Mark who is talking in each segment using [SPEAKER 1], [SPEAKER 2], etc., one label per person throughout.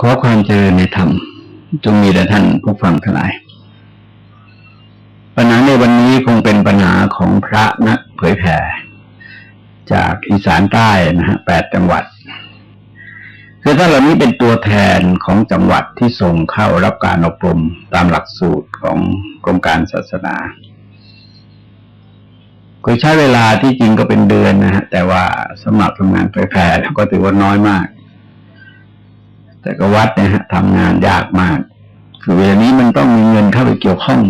[SPEAKER 1] ขอความเจริญในธรรมจงมีแด่ท่านผู้ฟังทั้งหลาย ปัญหาในวันนี้คงเป็นปัญหาของพระนักเผยแผ่จากอีสานใต้นะฮะแปดจังหวัด คือท่านเหล่านี้เป็นตัวแทนของจังหวัดที่ส่งเข้ารับการอบรมตามหลักสูตรของกรมการศาสนาคือใช้เวลาที่จริงก็เป็นเดือนนะฮะแต่ว่าสมัครทำงานเผยแผ่ก็ถือว่าน้อยมาก แต่ก็วัดนะฮะทำงานยากมาก คือเวลานี้มันต้องมีเงินเข้าไปเกี่ยวข้อง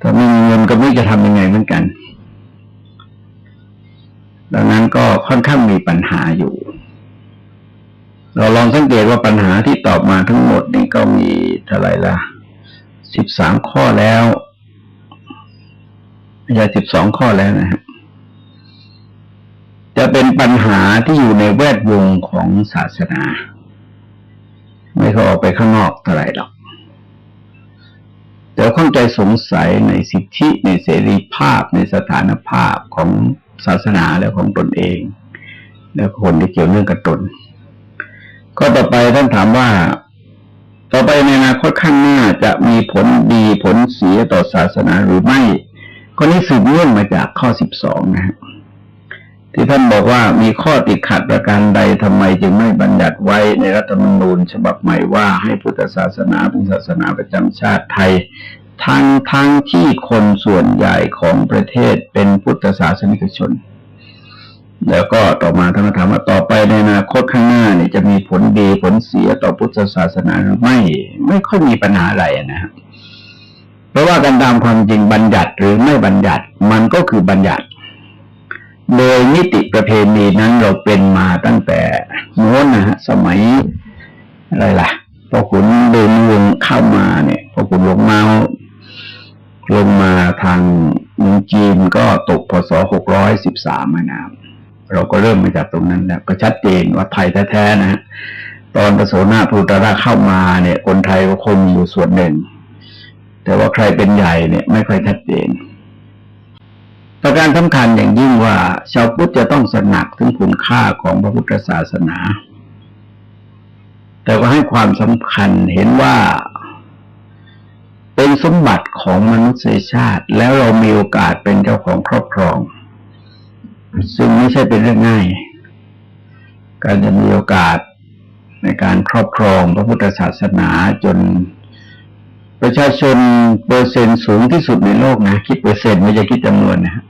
[SPEAKER 1] ถ้าไม่มีเงินก็ไม่จะทำยังไงเหมือนกัน ดังนั้นก็ค่อนข้างมีปัญหาอยู่ เราลองสังเกตว่าปัญหาที่ตอบมาทั้งหมดนี่ก็มีเท่าไหร่ละสิบสามข้อแล้วไม่ใช่สิบสองข้อแล้วนะฮะจะเป็นปัญหาที่อยู่ในแวดวงของศาสนา ไม่เขาออกไปข้างนอกเท่าไรหรอกแต่ข้องใจสงสัยในสิทธิในเสรีภาพในสถานภาพของศาสนาและของตนเอง แล้วคนที่เกี่ยวเนื่องกับตน ก็ต่อไปท่านถามว่า ต่อไปในอนาคตข้างหน้าจะมีผลดีผลเสียต่อศาสนาหรือไม่ข้อนี้สืบเนื่องมาจากข้อสิบสองนะฮะ ที่ท่านบอกว่ามีข้อติดขัดประการใดทำไมจึงไม่บัญญัติไว้ในรัฐธรรมนูญ ฉบับใหม่ว่าให้พุทธศาสนาเป็นศาสนาประจำชาติไทย ทั้งทั้งที่คนส่วนใหญ่ของประเทศเป็นพุทธศาสนิกชน แล้วก็ต่อมาท่านถามว่าต่อไปในอนาคตข้างหน้านี่จะมีผลดีผลเสียต่อพุทธศาสนาหรือไม่ ไม่ค่อยมีปัญหาอะไรนะครับเพราะว่าการตามความจริงบัญญัติหรือไม่บัญญัติมันก็คือบัญญัติ โดยนิติประเพณีนั้นเราเป็นมาตั้งแต่โน้นนะฮะสมัยอะไรล่ะพอขุนเดินวงเข้ามาเนี่ยพอขุนลงมาลงมาทางเมืองจีนก็ตกพศหกร้อยสิบสามนะเราก็เริ่มมาจากตรงนั้นแล้วก็ชัดเจนว่าไทยแท้ๆนะฮะตอนประโสนาภูตระเข้ามาเนี่ย คนไทยก็คงอยู่ส่วนหนึ่ง แต่ว่าใครเป็นใหญ่เนี่ย ไม่ค่อยชัดเจน ประการสำคัญอย่างยิ่งว่า ชาวพุทธจะต้องสนักถึงคุณค่าของพระพุทธศาสนา แต่ว่าให้ความสำคัญเห็นว่า เป็นสมบัติของมนุษยชาติ แล้วเรามีโอกาสเป็นเจ้าของครอบครอง ซึ่งไม่ใช่เป็นเรื่องง่าย การจะมีโอกาสในการครอบครองพระพุทธศาสนาจน ประชาชนเปอร์เซ็นต์สูงที่สุดในโลกนะคิดเปอร์เซ็นต์ไม่ใช่คิดจำนวนนะ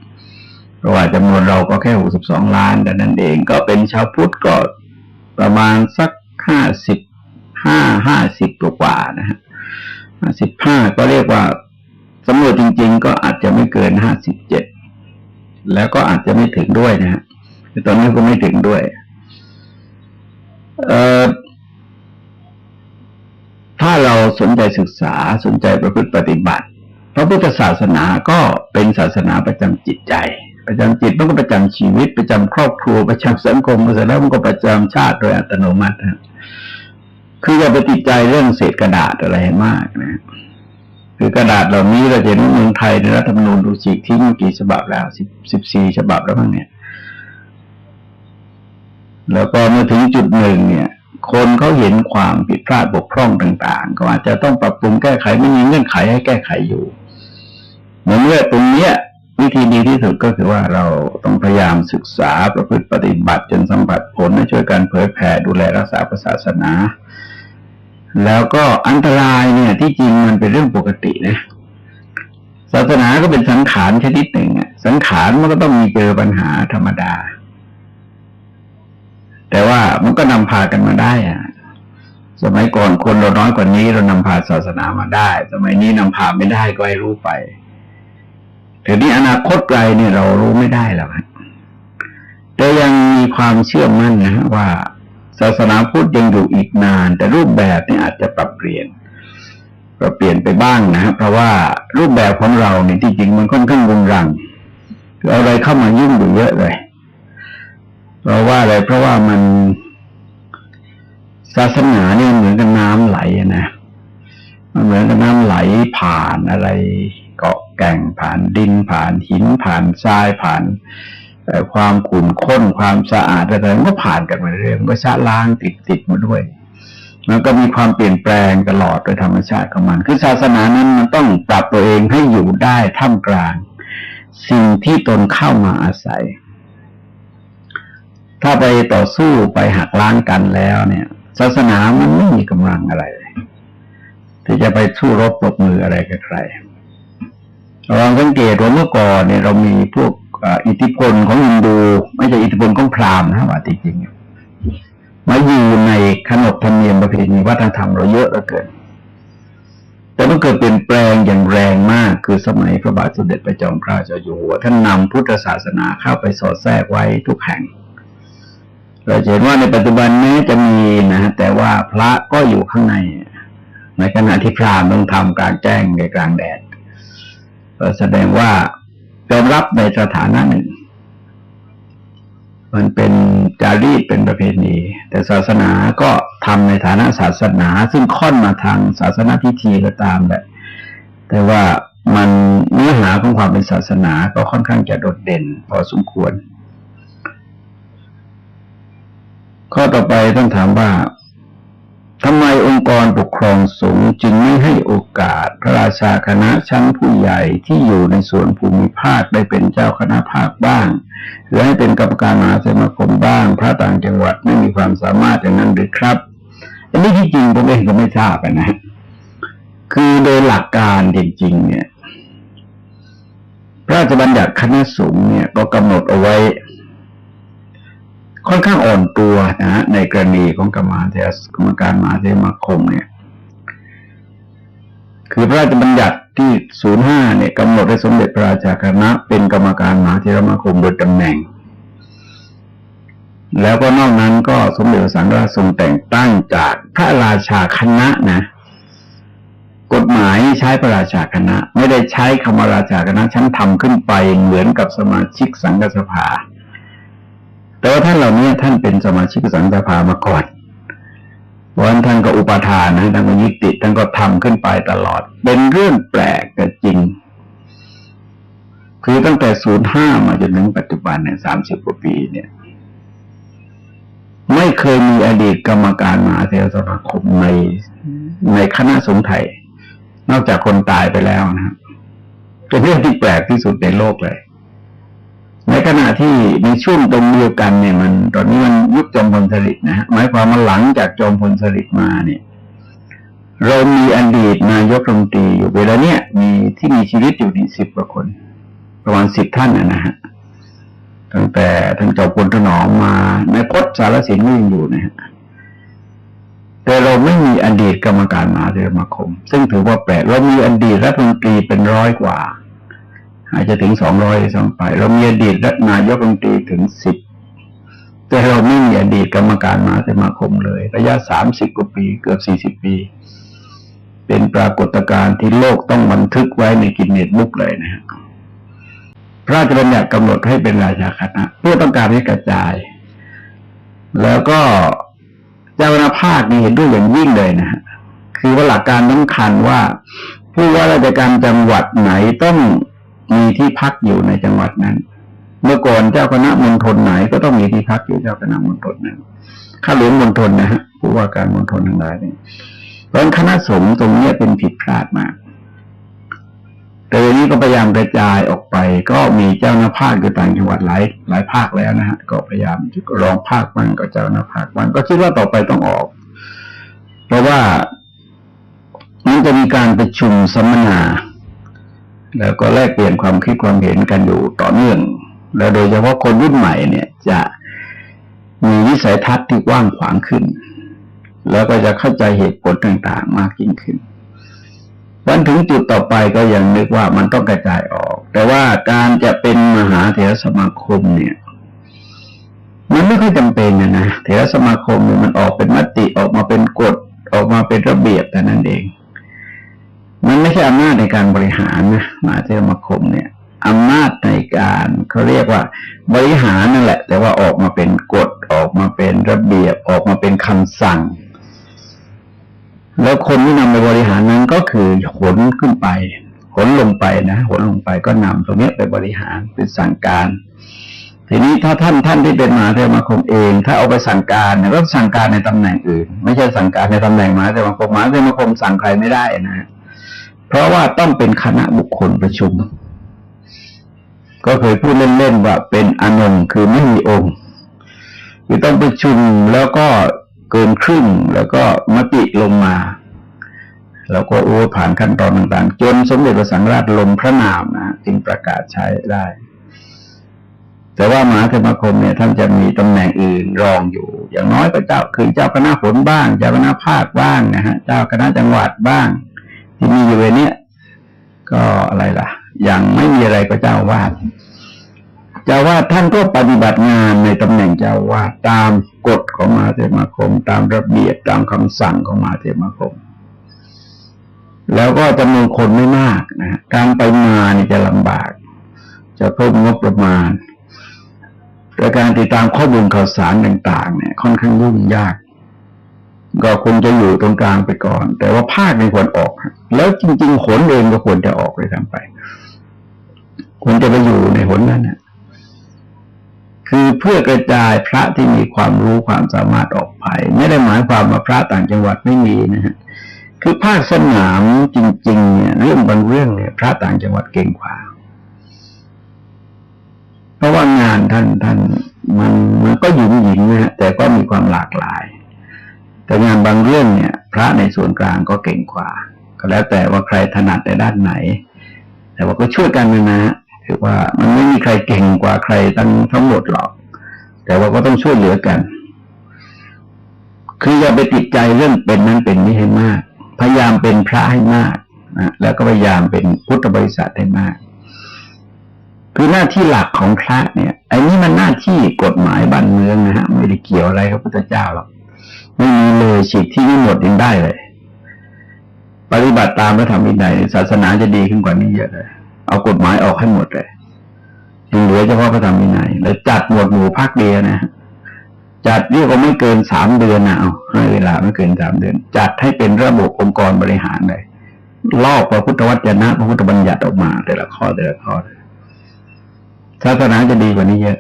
[SPEAKER 1] เพราะว่าจำนวนเราก็แค่หกสิบสองล้านแต่นั้นเองก็เป็นชาวพุทธก็ประมาณสักห้าสิบห้าห้าสิบกว่านะฮะห้าสิบห้าก็เรียกว่าสำรวจจริง ๆ ก็อาจจะไม่เกินห้าสิบเจ็ดแล้วก็อาจจะไม่ถึงด้วยนะฮะตอนนี้ก็ไม่ถึงด้วย เอ่อ สนใจศึกษาสนใจประพฤติปฏิบัติ พระพุทธศาสนาก็เป็นศาสนาประจำจิตใจ ประจำจิตมันก็ประจำชีวิต ประจำครอบครัวประจำสังคมเสร็จแล้วมันก็ประจำชาติโดยอัตโนมัตินะคืออย่าไปติดใจเรื่องเศษกระดาษอะไรมากนะคือกระดาษเหล่านี้เราเห็นเมืองไทยในรัฐธรรมนูญดูสิทิ้งกี่ฉบับแล้วสิบสิบสี่ฉบับแล้วมั้งเนี่ย แล้วก็เมื่อถึงจุดหนึ่งเนี่ย คนเขาเห็นความผิดพลาดบกพร่องต่าง ๆ ก็อาจจะต้องปรับปรุงแก้ไขไม่มีเงื่อนไขให้แก้ไขอยู่เมื่อตรงเนี้ย วิธีดีที่สุดก็คือว่าเราต้องพยายามศึกษาประพฤติปฏิบัติจนสัมผัสผลและช่วยการเผยแผ่ดูแลรักษาศาสนา แล้วก็อันตรายเนี่ย ที่จริงมันเป็นเรื่องปกตินะศาสนาก็เป็นสังขารชนิดหนึ่งสังขารมันก็ต้องมีเจอปัญหาธรรมดา แต่ว่ามันก็นำพากันมาได้อะสมัยก่อนคนเราน้อยกว่านี้เรานำพาศาสนามาได้ สมัยนี้นำพาไม่ได้ก็ให้รู้ไปแต่นี้อนาคตไกลเนี่ยเรารู้ไม่ได้แล้วแต่ยังมีความเชื่อมั่นนะว่า ศาสนาพุทธยังอยู่อีกนาน แต่รูปแบบเนี่ยอาจจะปรับเปลี่ยนปรับเปลี่ยนไปบ้างนะเพราะว่ารูปแบบของเราเนี่ยที่จริงมันค่อนข้างรุงรังคืออะไรเข้ามายุ่งอยู่เยอะเลย เพราะว่าอะไรเพราะว่ามันศาสนาเนี่ยเหมือนกับน้ำไหลนะมันเหมือนกับน้ำไหลผ่านอะไร เกาะแก่งผ่านดินผ่านหินผ่านทรายผ่านความขุ่นข้นความสะอาดอะไรมันก็ผ่านกันมาเรื่อยมันก็ชะล้างติดติดมาด้วยมันก็มีความเปลี่ยนแปลงตลอดโดยธรรมชาติของมัน คือศาสนานั้นมันต้องปรับตัวเองให้อยู่ได้ท่ามกลาง สิ่งที่ตนเข้ามาอาศัย ถ้าไปต่อสู้ไปหักล้างกันแล้วเนี่ย ศาสนามันไม่มีกำลังอะไรเลยที่จะไปสู้รบปรบมืออะไรกับใครเราสังเกตว่าเมื่อก่อนเนี่ยเรามีพวกอิทธิพลของฮินดู ไม่ใช่อิทธิพลของพราหมณ์นะว่าจริงๆมาอยู่ในขนบธรรมเนียมประเพณีวัฒนธรรมเราเยอะเหลือเกินแต่มันเกิดเปลี่ยนแปลงอย่างแรงมากคือสมัยพระบาทสมเด็จพระจอมเกล้าเจ้าอยู่หัวท่านนำพุทธศาสนาเข้าไปสอดแทรกไว้ทุกแห่ง เราเห็นว่าในปัจจุบันแม้จะมีนะแต่ว่าพระก็อยู่ข้างใน ในขณะที่พรามต้องทำกลางแจ้งในกลางแดดแสดงว่ายอมรับในสถานะหนึ่ง มันเป็นจารีตเป็นประเพณี แต่ศาสนาก็ทำในฐานะศาสนา ซึ่งค่อนมาทางศาสนาพิธีก็ตามแหละ แต่ว่ามันเนื้อหาของความเป็นศาสนาก็ค่อนข้างจะโดดเด่น พอสมควร ข้อต่อไปต้องถามว่าทำไมองค์กรปกครองสงฆ์จึงไม่ให้โอกาสพระราชาคณะชั้นผู้ใหญ่ที่อยู่ในส่วนภูมิภาคได้เป็นเจ้าคณะภาคบ้าง หรือให้เป็นกรรมการมหาสมาคมบ้าง พระต่างจังหวัดไม่มีความสามารถอย่างนั้นหรือครับอันนี้ที่จริงผมเองก็ไม่ทราบนะคือโดยหลักการจริงๆเนี่ยพระราชบัญญัติคณะสงฆ์เนี่ยก็กำหนดเอาไว้ ค่อนข้างอ่อนตัวนะในกรณีของกรรมการกรรมการมหาเทมาคมเนี่ย คือพระราชบัญญัติที่ศูนย์ห้าเนี่ยกำหนดให้สมเด็จพระราชาคณะ เป็นกรรมการมหาเทรมาคมโดยตำแหน่ง แล้วก็นอกนั้นก็สมเด็จพระสังฆราชทรงแต่งตั้งจากพระราชาคณะนะกฎหมายใช้พระราชาคณะ ไม่ได้ใช้คำราชาคณะชั้นทำขึ้นไปเหมือนกับสมาชิกสังฆสภา แต่ว่าท่านเหล่านี้ท่านเป็นสมาชิกสังฆสภามาก่อนวันท่านก็อุปทานนะท่านก็ยึดติดท่านก็ทำขึ้นไปตลอด เป็นเรื่องแปลกแต่จริง คือตั้งแต่ศูนย์ห้ามาจนถึงปัจจุบันเนี่ยสามสิบกว่าปีเนี่ย ไม่เคยมีอดีตกรรมการมหาเทรสมาคมในในคณะสงฆ์ไทย นอกจากคนตายไปแล้วนะเป็นเรื่องที่แปลกที่สุดในโลกเลย ในขณะที่ในช่วงตรงเดียวกันเนี่ยมันตอนนี้มันยุคจอมพลสฤษดิ์นะฮะหมายความว่าหลังจากจอมพลสฤษดิ์มาเนี่ยเรามีอดีตนายกรัฐมนตรีอยู่เวลาเนี้ยมีที่มีชีวิตอยู่นี่สิบกว่าคน ประมาณสิบท่านนะฮะตั้งแต่ท่านจอมพลถนอมมาในพจน์สารสินก็ยังอยู่นะฮะแต่เราไม่มีอดีตกรรมการมหาเทรมาคม ซึ่งถือว่าแปลกเรามีอดีตรัฐมนตรีเป็นร้อยกว่า อาจจะถึงสองร้อยสองไป เรามีอดีตรัฐนายกรัฐมนตรีถึงสิบแต่เราไม่มีอดีตกรรมการมาสมาคมเลย ระยะสามสิบกว่าปี เกือบสี่สิบปี เป็นปรากฏการณ์ที่โลกต้องบันทึกไว้ในกินเน็ตบุ๊กเลยนะฮะพระราชบัญญัติกำหนดให้เป็นราชาคณะเพื่อต้องการให้กระจาย แล้วก็เจ้าหน้าภาคนี่เห็นด้วยอย่างยิ่งเลยนะฮะคือว่าหลักการสำคัญว่า ผู้ว่าราชการจังหวัดไหนต้อง มีที่พักอยู่ในจังหวัดนั้น เมื่อก่อนเจ้าคณะมณฑลไหนก็ต้องมีที่พักอยู่เจ้าคณะมณฑลนั้นข้าหลวงมณฑลนะฮะผู้ว่าการมณฑลทั้งหลายเนี่เพราะคณะสงฆ์ตรงนี้เป็นผิดพลาดมาก แต่วันนี้ก็พยายามกระจายออกไป ก็มีเจ้าหน้าภาคอยู่ต่างจังหวัดหลายหลายภาคแล้วนะฮะก็พยายามจะรองภาคบ้างก็เจ้าหน้าภาคบ้างก็คิดว่าต่อไปต้องออก เพราะว่ามันจะมีการประชุมสัมมนา แล้วก็แลกเปลี่ยนความคิดความเห็นกันอยู่ต่อเนื่อง แล้วโดยเฉพาะคนรุ่นใหม่เนี่ยจะมีวิสัยทัศน์ที่กว้างขวางขึ้น แล้วก็จะเข้าใจเหตุผลต่างๆ มากยิ่งขึ้นวันถึงจุดต่อไปก็ยังนึกว่ามันต้องกระจายออก แต่ว่าการจะเป็นมหาเถรสมาคมเนี่ย มันไม่ค่อยจำเป็นนะนะเถรสมาคมมันออกเป็นมติออกมาเป็นกฎออกมาเป็นระเบียบแต่นั้นเอง ไม่ใช่อำนาจในการบริหารนะมาเทรมคมเนี่ยอำนาจในการเขาเรียกว่า บริหารนั่นแหละ แต่ว่าออกมาเป็นกฎออกมาเป็นระเบียบออกมาเป็นคำสั่ง แล้วคนที่นำไปบริหารนั้นก็คือขนขึ้นไปขนลงไปนะขนลงไปก็นำตรงนี้ไปบริหารเป็นสั่งการ ทีนี้ถ้าท่านท่านที่เป็นมหาเทรมาคมเอง ถ้าเอาไปสั่งการเนี่ยก็สั่งการในตำแหน่งอื่น ไม่ใช่สั่งการในตำแหน่งมหาเทรมาคมมหาเทรมาคมสั่งใครไม่ได้นะฮะ เพราะว่าต้องเป็นคณะบุคคลประชุม ก็เคยพูดเล่นๆว่าเป็นอนงค์คือไม่มีองค์คือต้องประชุมแล้วก็เกินครึ่งแล้วก็มติลงมาแล้วก็โอ้ผ่านขั้นตอนต่างๆ จนสมเด็จพระสังฆราชลงพระนามนะจึงประกาศใช้ได้ แต่ว่ามหาเทรสมาคมเนี่ยท่านจะมีตำแหน่งอื่นรองอยู่ อย่างน้อยก็เจ้าคือเจ้าคณะผลบ้าง เจ้าคณะภาคบ้างนะฮะเจ้าคณะจังหวัดบ้าง ที่มีอยู่ในเนี้ยก็อะไรล่ะ อย่างไม่มีอะไรก็เจ้าวาดเจ้าวาดท่านก็ปฏิบัติงานในตำแหน่งเจ้าวาดตามกฎของมาเทมาคม ตามระเบียบตามคำสั่งของมาเทมาคม แล้วก็จำนวนคนไม่มากนะการไปมานี่จะลำบาก จะเพิ่มงบประมาณและการติดตามข้อมูลข่าวสารต่าง ๆ เนี่ย ค่อนข้างยุ่งยาก ก็คงจะอยู่ตรงกลางไปก่อน แต่ว่าภาคในควรออก แล้วจริงๆขนเองก็ควรจะออกเลยทั้งไปควรจะไปอยู่ในหนนั้นนะคือเพื่อกระจายพระที่มีความรู้ความสามารถออกไป ไม่ได้หมายความว่าพระต่างจังหวัดไม่มีนะฮะคือภาคสนามจริง ๆ เนี่ย เรื่องบางเรื่องเนี่ย พระต่างจังหวัดเก่งกว่า เพราะว่างานท่านท่านมันมันก็หยินหยินนะฮะแต่ก็มีความหลากหลาย แต่งานบางเรื่องเนี่ย พระในส่วนกลางก็เก่งกว่า ก็แล้วแต่ว่าใครถนัดในด้านไหน แต่ว่าก็ช่วยกันนะฮะคือว่ามันไม่มีใครเก่งกว่าใครทั้งทั้งหมดหรอก แต่ว่าก็ต้องช่วยเหลือกัน คืออย่าไปติดใจเรื่องเป็นนั้นเป็นนี้ให้มาก พยายามเป็นพระให้มากนะแล้วก็พยายามเป็นพุทธบริษัทให้มากคือหน้าที่หลักของพระเนี่ยไอ้นี่มันหน้าที่กฎหมายบ้านเมืองนะฮะไม่ได้เกี่ยวอะไรกับพระพุทธเจ้าหรอก ไม่มีเลยฉีกที่นี่หมดยังได้เลย ปฏิบัติตามพระธรรมวินัยศาสนาจะดีขึ้นกว่านี้เยอะเลย เอากฎหมายออกให้หมดเลยยังเหลือเฉพาะพระธรรมวินัยแล้วจัดหมวดหมู่ภาคเดียนะฮะจัดเรียกว่าไม่เกินสามเดือนนะเอาให้เวลาไม่เกินสามเดือน จัดให้เป็นระบบองค์กรบริหารเลยลอกพระพุทธวจนะพระพุทธบัญญัติออกมาแต่ละข้อแต่ละข้อศาสนาจะดีกว่านี้เยอะ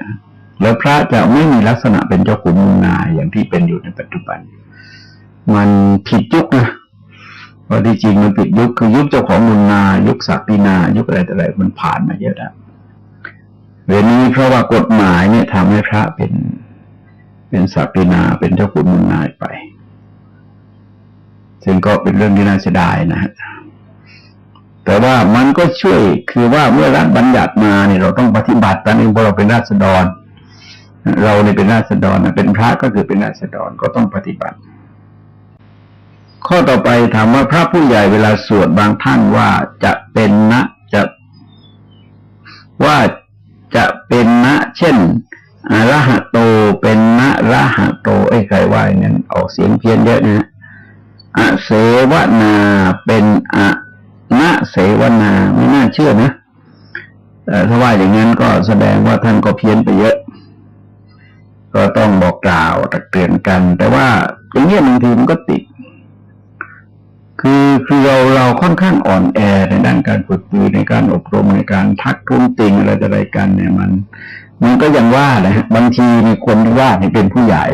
[SPEAKER 1] แล้วพระจะไม่มีลักษณะเป็นเจ้าขุนมุนายอย่างที่เป็นอยู่ในปัจจุบัน มันผิดยุคนะเพราะที่จริงมันผิดยุคคือยุคเจ้าของมุนนา ยุคศักดินา ยุคอะไรต่อะไรมันผ่านมาเยอะแล้วเวลานี้เพราะว่ากฎหมายเนี่ยทำให้พระเป็น เป็นศักดินาเป็นเจ้าขุนมุนนายไป ซึ่งก็เป็นเรื่องที่น่าเสียดายนะฮะแต่ว่ามันก็ช่วยคือว่าเมื่อรัฐบัญญัติมาเนี่ยเราต้องปฏิบัติตามเองเพราะเราเป็นราษฎร เราเนี่เป็นราษฎรนะเป็นพระก็คือเป็นราษฎรก็ต้องปฏิบัติ ข้อต่อไปถามว่าพระผู้ใหญ่เวลาสวดบางท่านว่าจะเป็นนะจะว่าจะเป็นนะเช่นอรหะโตเป็นนะระหะโตไอ้ใครว่าอย่างนั้นออกเสียงเพี้ยนเยอะนะอะเสวนาเป็นอะนะเสวนาไม่น่าเชื่อนะแต่ถ้าว่าอย่างนั้นก็แสดงว่าท่านก็เพี้ยนไปเยอะ ก็ต้องบอกกล่าวตักเตือนกัน แต่ว่าอย่างนี้ยบางทีมันก็ติด คือคือเราเราค่อนข้างอ่อนแอในด้านการฝึกมือในการอบรมในการทักท้วงติงอะไรต่ออะไรกันเนี่ยมัน มันก็ยังว่านะฮะบางทีมีคนที่ว่านี่เป็นผู้ใหญ่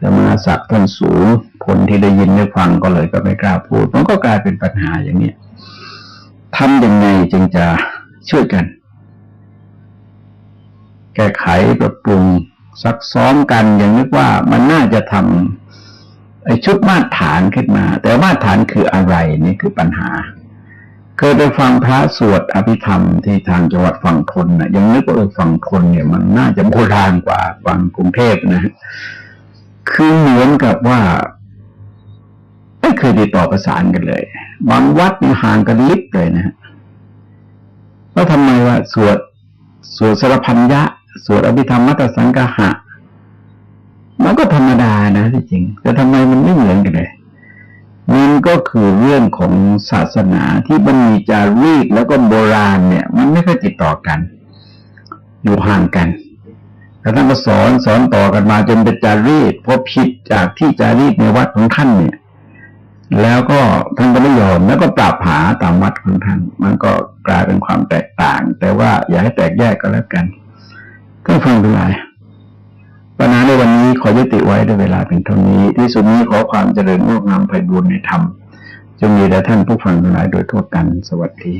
[SPEAKER 1] สมาศักดิ์ท่านสูงคนที่ได้ยินได้ฟังก็เลยก็ไม่กล้าพูด มันก็กลายเป็นปัญหาอย่างเนี้ยทำยังไงจึงจะช่วยกัน แก้ไขปรับปรุง ซักซ้อมกันอย่างนึกว่ามันน่าจะทำไอชุดมาตรฐานขึ้นมา แต่มาตรฐานคืออะไรนี่คือปัญหา เคยไปฟังพระสวดอภิธรรมที่ทางจังหวัดฝั่งทนนะยังนึกว่าเออฝั่งทนเนี่ย มันน่าจะโบราณกว่าฝั่งกรุงเทพนะฮะคือเหมือนกับว่าไม่เคยติดต่อประสานกันเลยบางวัดนี่ห่างกันลิบเลยนะฮะว่าทำไมว่าสวดสวดสารพันยะ สวดอภิธรรมมัตสังกหะมันก็ธรรมดานะที่จริง แต่ทำไมมันไม่เหมือนกันเลยมันก็คือเรื่องของศาสนาที่มันมีจารีตแล้วก็โบราณเนี่ย มันไม่ค่อยติดต่อกัน อยู่ห่างกันแล้วท่านก็สอนสอนต่อกันมาจนเป็นจารีตพอผิดจากที่จารีตในวัดของท่านเนี่ย แล้วก็ท่านก็ไม่ยอมแล้วก็ปราบหาตามวัดของท่าน มันก็กลายเป็นความแตกต่าง แต่ว่าอย่าให้แตกแยกก็แล้วกัน ก็ฟังทั้งหลายปัญหาในวันนี้ขอยุติไว้ด้วยเวลาเป็นเท่านี้ ที่สุดนี้ขอความเจริญงอกงามไปบูรณนธรรมจงมีแด่ท่านผู้ฟังทั้งหลายโดยทั่วกันสวัสดี